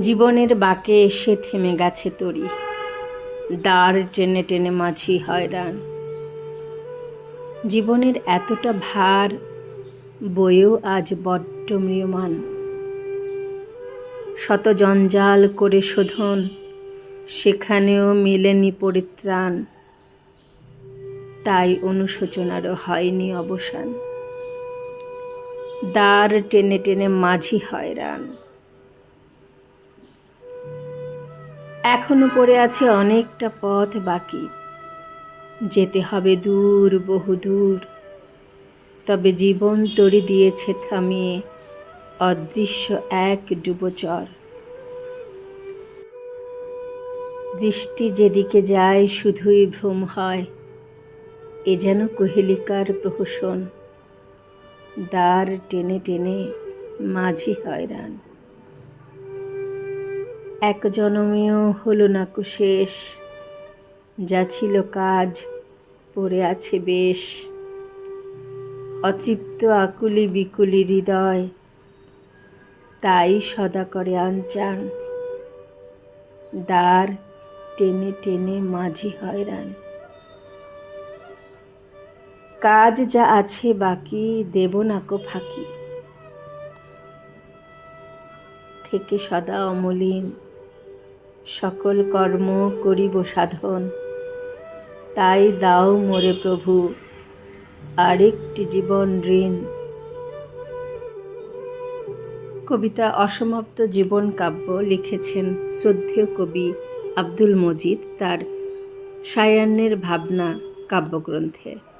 জীবনের বাঁকে এসে থেমে গেছে তরি। দাঁড় টেনে টেনে মাঝি হয়রান। জীবনের এতটা ভার, বইও আজ বড্ড ম্রিয়মান। শত জঞ্জাল করে শোধন, সেখানেও মেলেনি পরিত্রাণ। তাই অনুশোচনারও হয়নি অবসান। দ্বার টেনে টেনে মাঝি হয়রান। এখনও পড়ে আছে অনেকটা পথ বাকি। যেতে হবে দূর, বহু দূর। তবে জীবন তরি দিয়েছে থামিয়ে অদৃশ্য এক ডুবোচর দৃষ্টি যেদিকে যায় শুধুই ভ্রম হয়, এ যেন কোহেলিকার প্রহসন। দ্বার টেনে টেনে মাঝি হয়রান। এক জনমেও হলো না শেষ। যা ছিল কাজ, পড়ে আছে বেশ। অতৃপ্ত আকুলি বিকুলি হৃদয়, তাই সদা করে আনচান। দ্বার টেনে টেনে মাঝি হয়রান। কাজ যা আছে বাকি দেব না কো ফাঁকি। থেকে সদা অমলিন। সকল কর্ম করিব সাধন। তাই দাও মোরে প্রভু, আরেকটি জীবন ঋণ। কবিতা অসমাপ্ত জীবন কাব্য লিখেছেন শ্রদ্ধেয় কবি আব্দুল মজিদ তার সায়ান্নের ভাবনা কাব্যগ্রন্থে।